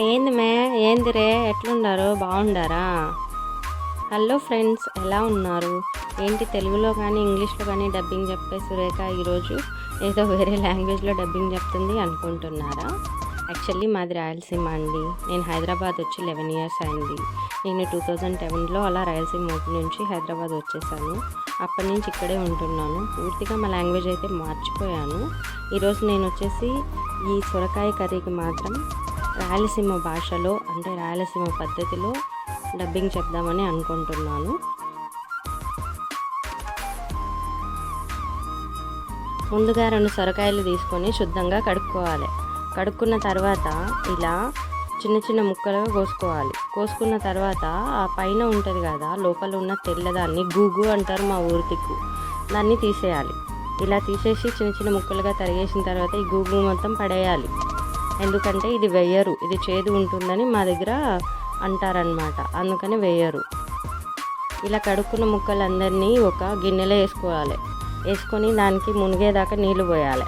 ఏంది మే? ఏందిరే ఎట్లున్నారు? బాగుండారా? Hello friends ఎలా ఉన్నారు? ఏంటి తెలుగులో కానీ ఇంగ్లీష్లో కానీ డబ్బింగ్ చెప్పే సురేఖ ఈరోజు ఏదో వేరే లాంగ్వేజ్లో డబ్బింగ్ చెప్తుంది అనుకుంటున్నారా? యాక్చువల్లీ మాది రాయలసీమ అండి. నేను హైదరాబాద్ వచ్చి లెవెన్ ఇయర్స్ అయింది. నేను టూ థౌజండ్ టెవెన్లో అలా రాయలసీమ నుంచి హైదరాబాద్ వచ్చేసాను. అప్పటి నుంచి ఇక్కడే ఉంటున్నాను. పూర్తిగా మా లాంగ్వేజ్ అయితే మార్చిపోయాను. ఈరోజు నేను వచ్చేసి ఈ సొరకాయ కర్రీకి మాత్రం రాయలసీమ భాషలో అంటే రాయలసీమ పద్ధతిలో డబ్బింగ్ చెప్దామని అనుకుంటున్నాను. ముందుగా రెండు సొరకాయలు తీసుకొని శుద్ధంగా కడుక్కోవాలి. కడుక్కున్న తర్వాత ఇలా చిన్న చిన్న ముక్కలుగా కోసుకోవాలి. కోసుకున్న తర్వాత ఆ పైన ఉంటుంది కదా లోపల ఉన్న తెల్లదాన్ని గూగు అంటారు మా ఊరి దిక్కు దాన్ని తీసేయాలి. ఇలా తీసేసి చిన్న చిన్న ముక్కలుగా తరిగేసిన తర్వాత ఈ గూగు మొత్తం పడేయాలి. ఎందుకంటే ఇది వెయ్యరు ఇది చేదు ఉంటుందని మా దగ్గర అంటారనమాట అందుకని వేయరు. ఇలా కడుక్కున్న ముక్కలందరినీ ఒక గిన్నెలో వేసుకోవాలి. వేసుకొని దానికి మునిగేదాకా నీళ్ళు పోయాలి.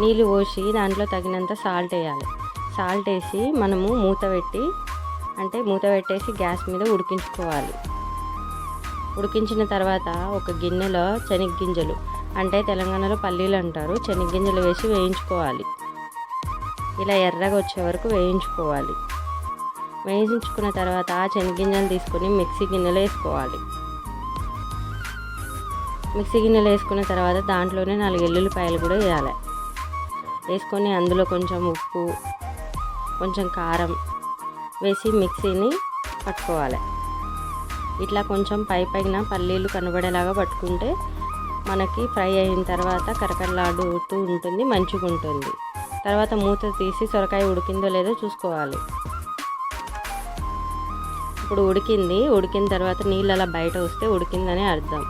నీళ్ళు పోసి దాంట్లో తగినంత సాల్ట్ వేయాలి. సాల్ట్ వేసి మనము మూత పెట్టి అంటే మూత పెట్టేసి గ్యాస్ మీద ఉడికించుకోవాలి. ఉడికించిన తర్వాత ఒక గిన్నెలో శనగ్గింజలు అంటే తెలంగాణలో పల్లీలు అంటారు. శనగ్గింజలు వేసి వేయించుకోవాలి. ఇలా ఎర్రగా వచ్చే వరకు వేయించుకోవాలి. వేయించుకున్న తర్వాత ఆ శనగ్గింజలు తీసుకొని మిక్సీ గిన్నెలో వేసుకోవాలి. మిక్సీ గిన్నెలో వేసుకున్న తర్వాత దాంట్లోనే నాలుగు ఎల్లుల్లిపాయలు కూడా వేయాలి. వేసుకొని అందులో కొంచెం ఉప్పు కొంచెం కారం వేసి మిక్సీని పట్టుకోవాలి. ఇట్లా కొంచెం పై పైన పల్లీలు కనబడేలాగా పట్టుకుంటే మనకి ఫ్రై అయిన తర్వాత కరకరలాడుతూ ఉంటుంది మంచిగా ఉంటుంది. తర్వాత మూత తీసి సొరకాయ ఉడికిందో లేదో చూసుకోవాలి. ఇప్పుడు ఉడికింది ఉడికిన తర్వాత నీళ్ళు అలా బయట వస్తే ఉడికిందని అర్థం.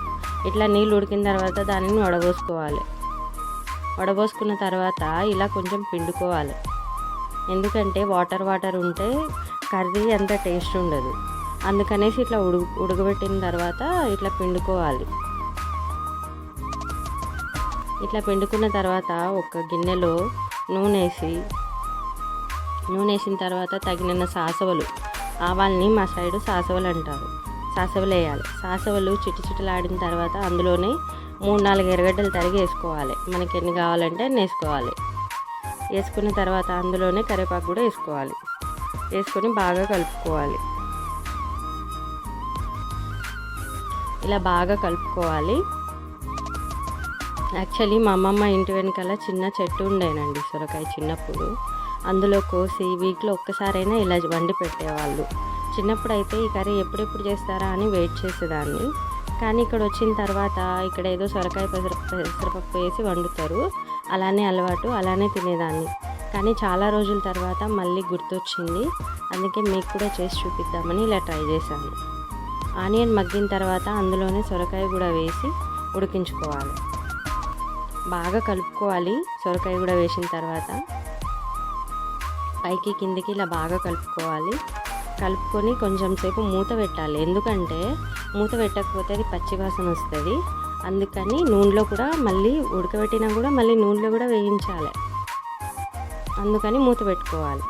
ఇట్లా నీళ్ళు ఉడికిన తర్వాత దానిని వడబోసుకోవాలి. వడబోసుకున్న తర్వాత ఇలా కొంచెం పిండుకోవాలి. ఎందుకంటే వాటర్ వాటర్ ఉంటే కర్రీ అంత టేస్ట్ ఉండదు. అందుకనేసి ఇట్లా ఉడు ఉడకబెట్టిన తర్వాత ఇట్లా పిండుకోవాలి. ఇట్లా పిండుకున్న తర్వాత ఒక గిన్నెలో నూనె వేసి నూనె వేసిన తర్వాత తగినన్న సాసవలు ఆవాల్ని మా సైడు సాసవలు అంటారు. సాసవలు వేయాలి. సాసవలు చిటి చిటలాడిన తర్వాత అందులోనే మూడు నాలుగు ఎర్రగడ్డలు తరిగి వేసుకోవాలి. మనకి ఎన్ని కావాలంటే అన్ని వేసుకోవాలి. వేసుకున్న తర్వాత అందులోనే కరివేపాకు కూడా వేసుకోవాలి. వేసుకొని బాగా కలుపుకోవాలి. ఇలా బాగా కలుపుకోవాలి. యాక్చువల్లీ మా అమ్మమ్మ ఇంటి వెనకాల చిన్న చెట్టు ఉండేనండి సొరకాయ చిన్నప్పుడు. అందులో కోసి వీక్లో ఒక్కసారైనా ఇలా వండి పెట్టేవాళ్ళు. చిన్నప్పుడు అయితే ఈ కర్రీ ఎప్పుడెప్పుడు చేస్తారా అని వెయిట్ చేసేదాన్ని. కానీ ఇక్కడ వచ్చిన తర్వాత ఇక్కడ ఏదో సొరకాయ పెసర పెసరపప్పు వేసి వండుతారు. అలానే అలవాటు అలానే తినేదాన్ని. కానీ చాలా రోజుల తర్వాత మళ్ళీ గుర్తొచ్చింది. అందుకే మీకు కూడా చేసి చూపిద్దామని ఇలా ట్రై చేశాను. ఆనియన్ మగ్గిన తర్వాత అందులోనే సొరకాయ కూడా వేసి ఉడికించుకోవాలి. బాగా కలుపుకోవాలి. సొరకాయ కూడా వేసిన తర్వాత. పైకి కిందికి ఇలా బాగా కలుపుకోవాలి. కలుపుకొని కొంచెం సేపు మూత పెట్టాలి. ఎందుకంటే మూత పెట్టకపోతే అది పచ్చివాసన వస్తుంది. అందుకని నూనెలో కూడా మళ్ళీ ఉడకబెట్టినా కూడా మళ్ళీ నూనెలో కూడా వేయించాలి. అందుకని మూత పెట్టుకోవాలి.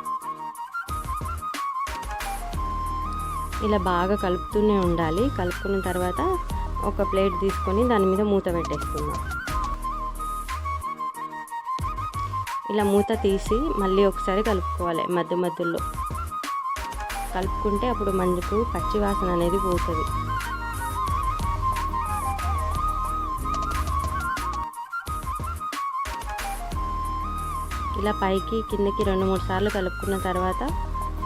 ఇలా బాగా కలుపుతూనే ఉండాలి. కలుపుకున్న తర్వాత ఒక ప్లేట్ తీసుకొని దాని మీద మూత పెట్టేసుకుందాం. ఇలా మూత తీసి మళ్ళీ ఒకసారి కలుపుకోవాలి మధ్య మధ్యలో. కలుపుకుంటే అప్పుడు మనకు పచ్చి వాసన అనేది పోతుంది. ఇలా పైకి కిందకి రెండు మూడు సార్లు కలుపుకున్న తర్వాత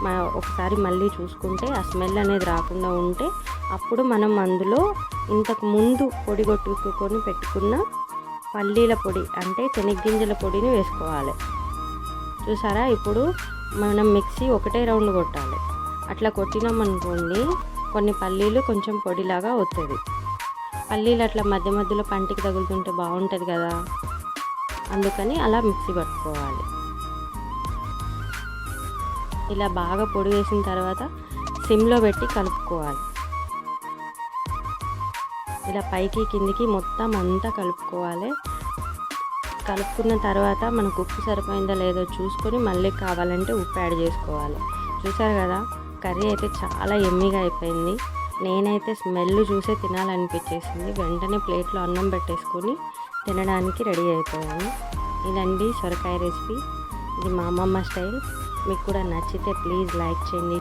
మా ఒకసారి మళ్ళీ చూసుకుంటే ఆ స్మెల్ అనేది రాకుండా ఉంటే అప్పుడు మనం అందులో ఇంతకు ముందు పొడి కొట్టుకొని పెట్టుకున్న పల్లీల పొడి అంటే శనగ్గింజల పొడిని వేసుకోవాలి. చూసారా? ఇప్పుడు మనం మిక్సీ ఒకటే రౌండ్ కొట్టాలి. అట్లా కొట్టినామనుకోండి కొన్ని పల్లీలు కొంచెం పొడిలాగా అవుతుంది పల్లీలు అట్లా మధ్య మధ్యలో పంటికి తగులుతుంటే బాగుంటుంది కదా? అందుకని అలా మిక్సీ పట్టుకోవాలి. ఇలా బాగా పొడి వేసిన తర్వాత సిమ్లో పెట్టి కలుపుకోవాలి. ఇలా పైకి కిందికి మొత్తం అంతా కలుపుకోవాలి. కలుపుకున్న తర్వాత మనకు ఉప్పు సరిపోయిందో లేదో చూసుకొని మళ్ళీ కావాలంటే ఉప్పు యాడ్ చేసుకోవాలి. చూసారు కదా కర్రీ అయితే చాలా ఎమ్మిగా అయిపోయింది. నేనైతే స్మెల్ చూసే తినాలనిపించేసింది. వెంటనే ప్లేట్లో అన్నం పెట్టేసుకొని తినడానికి రెడీ అయిపోయాను. ఇదండి సొరకాయ రెసిపీ. ఇది మా అమ్మమ్మ స్టైల్. మీకు కూడా నచ్చితే ప్లీజ్ లైక్ చేయండి